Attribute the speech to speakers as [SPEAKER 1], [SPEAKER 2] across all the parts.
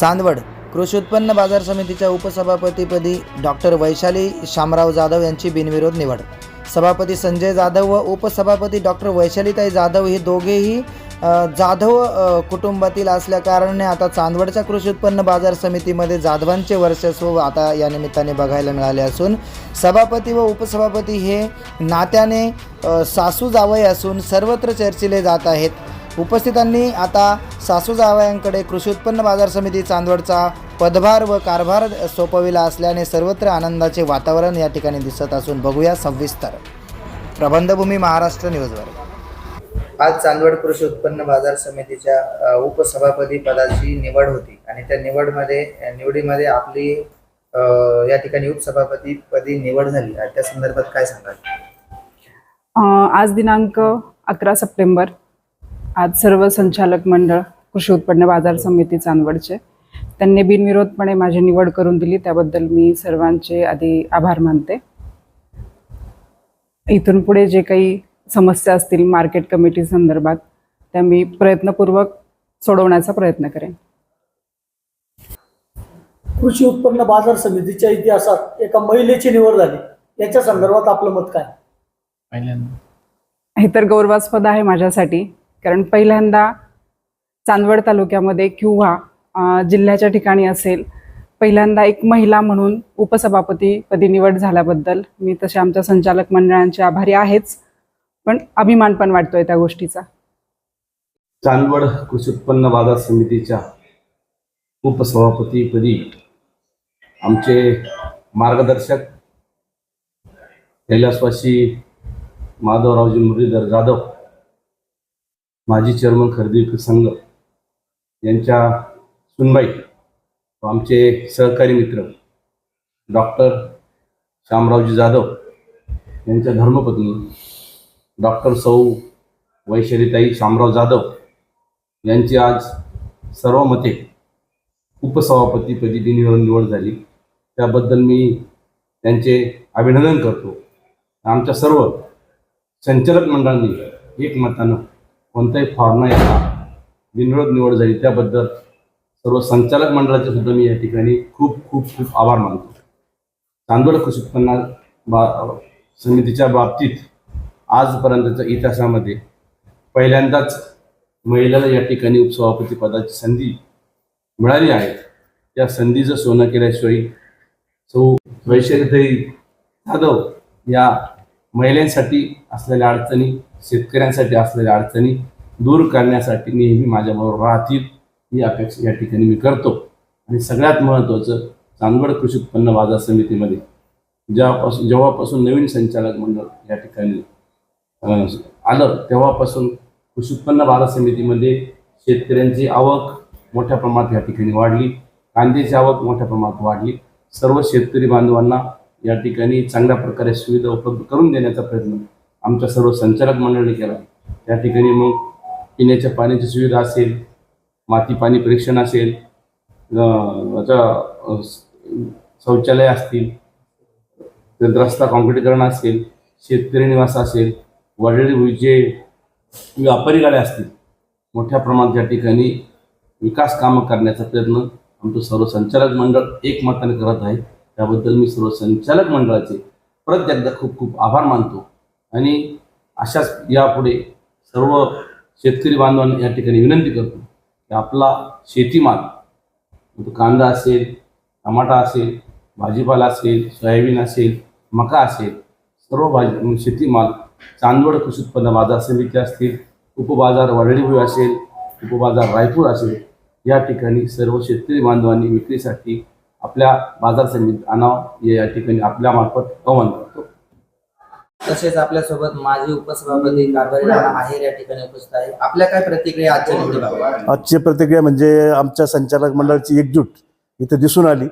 [SPEAKER 1] चांदवड कृषी उत्पन्न बाजार समितीच्या उपसभापतीपदी डॉक्टर वैशाली शामराव जाधव यांची बिनविरोध निवड. सभापती संजय जाधव व उपसभापती डॉक्टर वैशालीताई जाधव हे दोघेही जाधव कुटुंबातील असल्याकारणाने आता चांदवडच्या कृषी उत्पन्न बाजार समितीमध्ये जाधवांचे वर्चस्व आता या निमित्ताने बघायला मिळाले असून सभापती व उपसभापती हे नात्याने सासू जावई असून सर्वत्र चर्चिले जात आहेत. उपस्थितांनी आता सासू जावयांकडे कृषी उत्पन्न बाजार समिती चांदवडचा पदभार व कारभार सोपविला असल्याने सर्वत्र आनंदाचे वातावरण या ठिकाणी दिसत असून बघूया सविस्तर. प्रबंधभूमी महाराष्ट्र न्यूजवर. आज चांदवड कृषी उत्पन्न बाजार समितीच्या उपसभापती पदाची निवड होती आणि त्या निवडमध्ये निवडीमध्ये आपली या ठिकाणी उपसभापती पदी निवड झाली. आणि त्या संदर्भात काय सांगाल?
[SPEAKER 2] आज दिनांक अकरा सप्टेंबर आज सर्व संचालक मंडळ कृषी उत्पन्न बाजार समिती चांदवडचे त्यांनी बिनविरोधपणे माझी निवड करून दिली त्याबद्दल मी सर्वांचे आधी आभार मानते. इथून पुढे जे काही समस्या असतील मार्केट कमिटी संदर्भात त्या मी प्रयत्नपूर्वक सोडवण्याचा प्रयत्न करेन.
[SPEAKER 3] कृषी उत्पन्न बाजार समितीच्या इतिहासात एका महिलेची निवड झाली. याच्या संदर्भात आपलं मत काय?
[SPEAKER 2] हे तर गौरवास्पद आहे माझ्यासाठी. कारण पहिल्यांदा चांदवड तालुक्यामध्ये किंवा जिल्ह्याच्या ठिकाणी असेल पहिल्यांदा एक महिला म्हणून उपसभापतीपदी निवड झाल्याबद्दल मी तसे आमच्या संचालक मंडळांचे आभारी आहेच. पण अभिमान पण वाटतोय त्या गोष्टीचा.
[SPEAKER 4] चांदवड कृषी उत्पन्न बाजार समितीच्या उपसभापतीपदी आमचे मार्गदर्शक कैलासवासी माधवरावजी मुरलीधर जाधव माजी चेअरमन खरेदी विक्री संघ यांच्या सुनबाई व आमचे सहकारी मित्र डॉक्टर शामरावजी जाधव यांच्या धर्मपत्नी डॉक्टर सौ वैशालीताई शामराव जाधव यांची आज सर्व मते उपसभापतीपदी बिनविरोध निवड झाली. त्याबद्दल मी त्यांचे अभिनंदन करतो. आमच्या सर्व संचालक मंडळांनी एकमतानं कोणताही फॉर्म नाही येता बिनविरोध निवड झाली त्याबद्दल सर्व संचालक मंडळाचे सुद्धा मी या ठिकाणी खूप खूप खूप आभार मानतो. चांदोड कृषी उत्पन्न बा समितीच्या बाबतीत आजपर्यंतच्या इतिहासामध्ये पहिल्यांदाच महिलेला या ठिकाणी उपसभापती पदाची संधी मिळाली आहे. त्या संधीचं सोनं केल्याशिवाय सौ वैशालीताई जाधव या महिलांसाठी असलेल्या अडचणी शेतकऱ्यांसाठी असलेल्या अडचणी दूर करण्यासाठी नेहमी माझ्याबरोबर राहतील ही अपेक्षा या ठिकाणी मी करतो. आणि सगळ्यात महत्त्वाचं चांदवड कृषी उत्पन्न बाजार समितीमध्ये ज्यापासून जेव्हापासून नवीन संचालक मंडळ या ठिकाणी आलं तेव्हापासून कृषी उत्पन्न बाजार समितीमध्ये शेतकऱ्यांची आवक मोठ्या प्रमाणात या ठिकाणी वाढली कांद्याची आवक मोठ्या प्रमाणात वाढली. सर्व शेतकरी बांधवांना या ठिकाणी चांगल्या प्रकारे सुविधा उपलब्ध करून देण्याचा प्रयत्न आमच्या सर्व संचालक मंडळाने केला. त्या ठिकाणी मग पिण्याच्या पाण्याची सुविधा असेल माती पाणी परीक्षण असेल शौचालय असतील रस्ता काँक्रिटीकरण असेल शेतकरी निवास असेल वडील जे व्यापारी गाड्या असतील मोठ्या प्रमाणात या ठिकाणी विकास कामं करण्याचा प्रयत्न आमचं सर्व संचालक मंडळ एकमताने करत आहे. त्याबद्दल मी सर्व संचालक मंडळाचे परत एकदा खूप खूप आभार मानतो. आणि अशाच यापुढे सर्व शेतकरी बांधवांना या ठिकाणी विनंती करतो की आपला शेतीमाल तो कांदा असेल टमाटा असेल भाजीपाला असेल सोयाबीन असेल मका असेल सर्व भाजी म्हणजे शेतीमाल चांदवड कृषी उत्पन्न बाजार समिती असतील उपबाजार वरळीभुई असेल उपबाजार रायपूर असेल या ठिकाणी सर्व शेतकरी बांधवांनी विक्रीसाठी आपल्या बाजार समितीत आणावं या ठिकाणी आपल्या मार्फत आवाहन करतो.
[SPEAKER 1] तसेच आपल्यासोबत माजी उपसभापती कारभारी राणा आहेर या ठिकाणी उपस्थित आहे. आपल्या काय प्रतिक्रिया आजच्या
[SPEAKER 5] आजची प्रतिक्रिया म्हणजे आमच्या संचालक मंडळाची एकजूट इथे दिसून आली.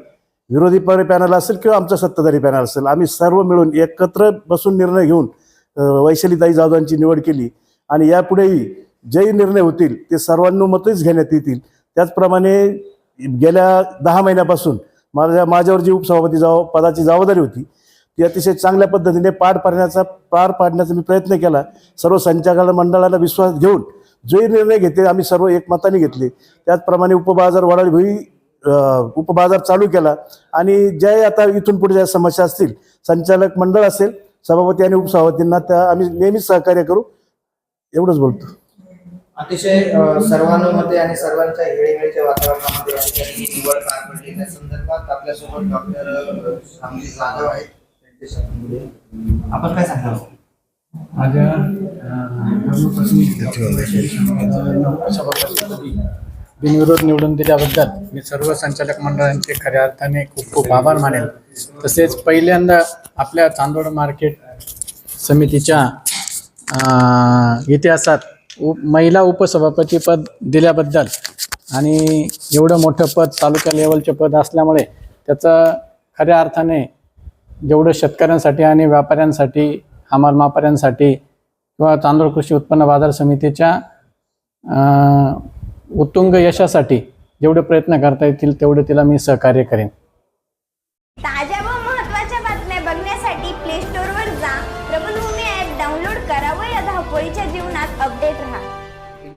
[SPEAKER 5] विरोधी पॅनल असेल किंवा आमचा सत्ताधारी पॅनल असेल आम्ही सर्व मिळून एकत्र बसून निर्णय घेऊन वैशालीताई जाधवांची निवड केली. आणि यापुढेही जे निर्णय होतील ते सर्वानुमतेच घेण्यात येतील. त्याचप्रमाणे गेल्या दहा महिन्यापासून माझ्या माझ्यावर जी उपसभापती जबाब पदाची जबाबदारी होती ती अतिशय चांगल्या पद्धतीने पार पाडण्याचा पार पाडण्याचा मी प्रयत्न केला. सर्व संचालक मंडळाला विश्वास घेऊन जे निर्णय घेतले आम्ही सर्व एकमताने घेतले. त्याचप्रमाणे उपबाजार वडाळी भुई उपबाजार चालू केला. आणि ज्या आता इथून पुढे ज्या समस्या असतील संचालक मंडळ असेल सभापती आणि उपसभापतींना त्या आम्ही नेहमीच सहकार्य करू. एवढंच बोलतो.
[SPEAKER 6] अतिशय सर्वांमध्ये सर्वानुमते आणि सर्वांच्या हेळीमेळीच्या वातावरणामध्ये या ठिकाणी ही निवड पार पडली. त्या संदर्भात आपल्यासोबत डॉक्टर श्यामजी जाधव आहेत. त्यांच्याशी आपण काय सांगणार
[SPEAKER 7] माझ्या सभापतीपदी बिनविरोध निवडून दिल्याबद्दल मी सर्व संचालक मंडळांचे खऱ्या अर्थाने खूप खूप आभार मानेल तसेच पहिल्यांदा आपल्या चांदोड मार्केट समितीच्या इतिहासात उप महिला उपसभापतीपद दिल्याबद्दल आणि एवढं मोठं पद तालुका लेवलचे पद असल्यामुळे त्याचं खऱ्या अर्थाने जेवढं शेतकऱ्यांसाठी आणि व्यापाऱ्यांसाठी हमाल मापाऱ्यांसाठी किंवा तांदूळ कृषी उत्पन्न बाजार समितीच्या उत्तुंग यशासाठी जेवढे प्रयत्न करता येतील तेवढे तिला मी सहकार्य करेन.